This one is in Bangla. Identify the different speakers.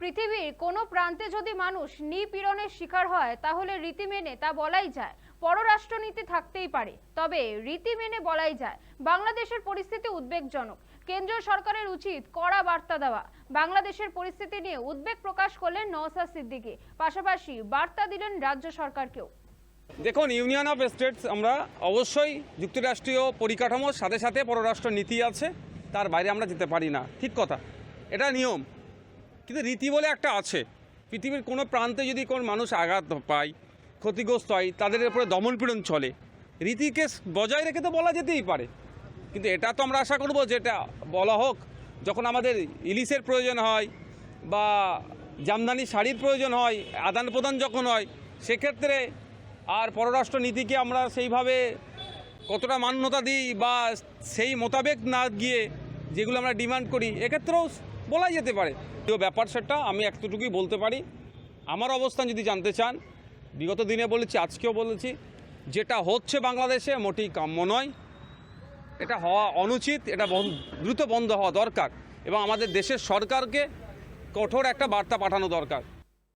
Speaker 1: পৃথিবীর কোনো প্রান্তে যদি মানুষ নিপীড়নের শিকার হয়, তাহলে রীতি মেনে তা বলাই যায়। পররাষ্ট্রনীতি থাকতেই পারে, তবে রীতি মেনে বলাই যায়। বাংলাদেশের পরিস্থিতি উদ্বেগজনক। কেন্দ্রীয় সরকারের উচিত কড়া বার্তা দেওয়া। বাংলাদেশের পরিস্থিতি নিয়ে উদ্বেগ প্রকাশ করলেন নওসা সিদ্দিকী। পাশাপাশি বার্তা দিলেন রাজ্য সরকারকেও।
Speaker 2: দেখুন, ইউনিয়ন অফ স্টেটস, আমরা অবশ্যই যুক্তরাষ্ট্রীয় পরিকাঠামোর সাথে সাথে পররাষ্ট্র নীতি আছে, তার বাইরে আমরা যেতে পারি না। ঠিক কথা। এটা নিয়ম। কিন্তু রীতি বলে একটা আছে। পৃথিবীর কোনো প্রান্তে যদি কোনো মানুষ আঘাত পায়, ক্ষতিগ্রস্ত হয়, তাদের উপরে দমনপীড়ন চলে। রীতিকে বজায় রেখে তো বলা যেতেই পারে। কিন্তু এটা তো আমরা আশা করব যেটা বলা হোক, যখন আমাদের ইলিশের প্রয়োজন হয় বা জামদানি শাড়ির প্রয়োজন হয়, আদান প্রদান যখন হয়, সেক্ষেত্রে আর পররাষ্ট্র নীতিকে আমরা সেইভাবে কতটা মান্যতা দিই বা সেই মোতাবেক না গিয়ে যেগুলো আমরা ডিমান্ড করি, এক্ষেত্রেও বলা যেতে পারে। তো ব্যাপার সেটা, আমি একটুটুকুই বলতে পারি। আমার অবস্থান যদি জানতে চান, বিগত দিনে বলেছি, আজকেও বলেছি, যেটা হচ্ছে বাংলাদেশে মোটেই কাম্য নয়। এটা হওয়া অনুচিত, এটা দ্রুত বন্ধ হওয়া দরকার এবং আমাদের দেশের সরকারকে কঠোর একটা বার্তা পাঠানো দরকার।